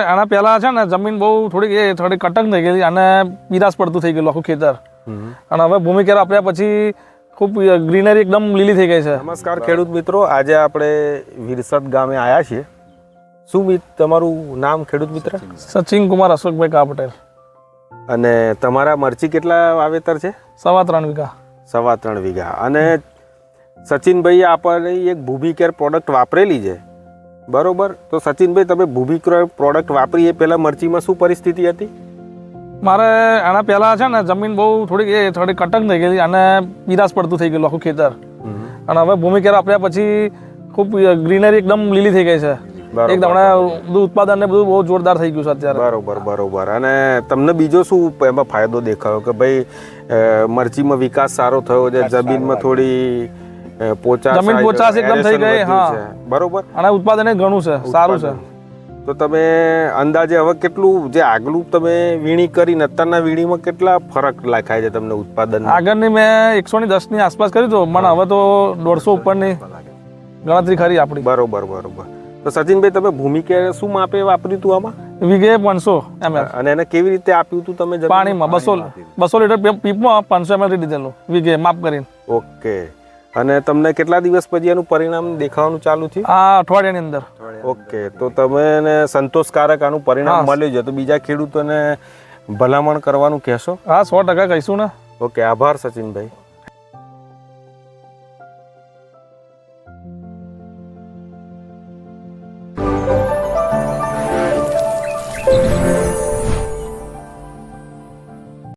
આના પહેલા છે ને જમીન બહુ થોડીક એ થોડી કટક થઈ ગયેલી અને પીરાસ પડતું થઈ ગયેલું આખું ખેતર. અને હવે ભૂમિકેર આપ્યા પછી ખૂબ ગ્રીનરી એકદમ લીલી થઈ ગઈ છે. નમસ્કાર ખેડૂત મિત્રો આજે આપણે વિરસદ ગામે આવ્યા છીએ. શું તમારું નામ ખેડૂત મિત્ર? સચિન કુમાર અશોકભાઈ કા પટેલ. અને તમારા મરચી કેટલા વાવેતર છે? સવા ત્રણ વીઘા. સવા ત્રણ વીઘા. અને સચિનભાઈ આપણે એક ભૂમિકેર પ્રોડક્ટ વાપરેલી છે. બરોબર? તો સચિનભાઈ તમે ભૂમિક્રોય પ્રોડક્ટ વાપરી એ પહેલાં મરચીમાં શું પરિસ્થિતિ હતી? મારે આના પહેલા છે ને જમીન બહુ થોડીક એ થોડી કટક થઈ ગયેલી અને પીરાસ પડતું થઈ ગયેલું આખું ખેતર. અને હવે ભૂમિકેર આપ્યા પછી ખૂબ ગ્રીનરી એકદમ લીલી થઈ ગઈ છે. એકદમ હમણાં બધું ઉત્પાદન ને બધું બહુ જોરદાર થઈ ગયું છે અત્યારે. બરોબર બરોબર. અને તમને બીજો શું એમાં ફાયદો દેખાયો? કે ભાઈ મરચીમાં વિકાસ સારો થયો છે જમીનમાં થોડી અ, પોચાશ જમીન પોચાશ એકદમ થઈ ગઈ, હા. બરોબર? અને ઉત્પાદન ઘણું છે સારું છે. તો તમે અંદાજે હવે કેટલું જે આગલું તમે વીણી કરીને અત્યારના વીણીમાં કેટલા ફરક લખાય છે તમને ઉત્પાદન આગળની મેં એકસો ની દસની આસપાસ કરી તો મને હવે તો દોઢસો ઉપરની ગણતરી ખરી આપણી. બરોબર બરોબર. તો સચિનભાઈ તમે ભૂમિકે શું માપે વાપર્યું હતું આમાં? વીઘે પાંચસો એમએલ. અને એને કેવી રીતે આપ્યું હતું તમે? પાણીમાં બસો બસો લીટર પીપ- પીપમાં પાંચસો એમએલ દીધેલું વીઘે માપ કરીને. ઓકે. અને તમને કેટલા દિવસ પછી એનું પરિણામ દેખાવાનું ચાલુ થયું? આ અઠવાડિયાની અંદર. ઓકે તો તમે સંતોષકારક આનું પરિણામ મળ્યું છે. તો બીજા ખેડૂતોને ભલામણ કરવાનું કહેશો? હા સો ટકા કહીશું ને. ઓકે આભાર સચિનભાઈ.